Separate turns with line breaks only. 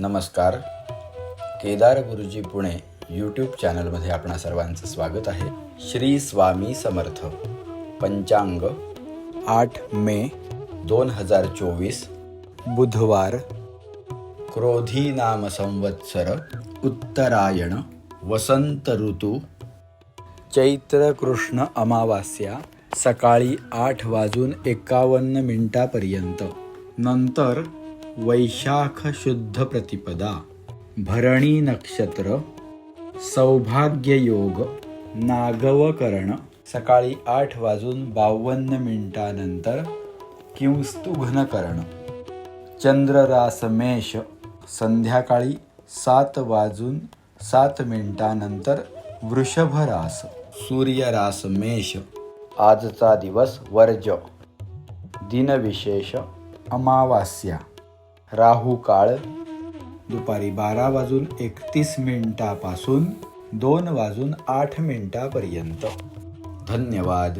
नमस्कार. केदार गुरुजी पुणे यूट्यूब चॅनलमध्ये आपणा सर्वांचं स्वागत आहे. श्री स्वामी समर्थ. पंचांग आठ मे दोन हजार चोवीस. बुधवार. क्रोधी नाम संवत्सर. उत्तरायण. वसंत ऋतू. चैत्र कृष्ण अमावास्या. सकाळी आठ वाजून एकावन्न मिनिटापर्यंत. नंतर वैशाख शुद्ध प्रतिपदा भरणी नक्षत्र सौभाग्ययोग नागवकरण। सकाळी आठ वाजून बावन्न मिनिटानंतर किंस्तुघ्नकरण चंद्ररासमेष संध्याकाळी सात वाजून सात मिनिटानंतर वृषभरास। सूर्यरासमेष आजचा दिवस वर्ज दिनविशेष अमावास्या। राहू काळ. दुपारी बारा वाजून एकतीस मिनिटापासून दोन वाजून आठ मिनिटापर्यंत. धन्यवाद.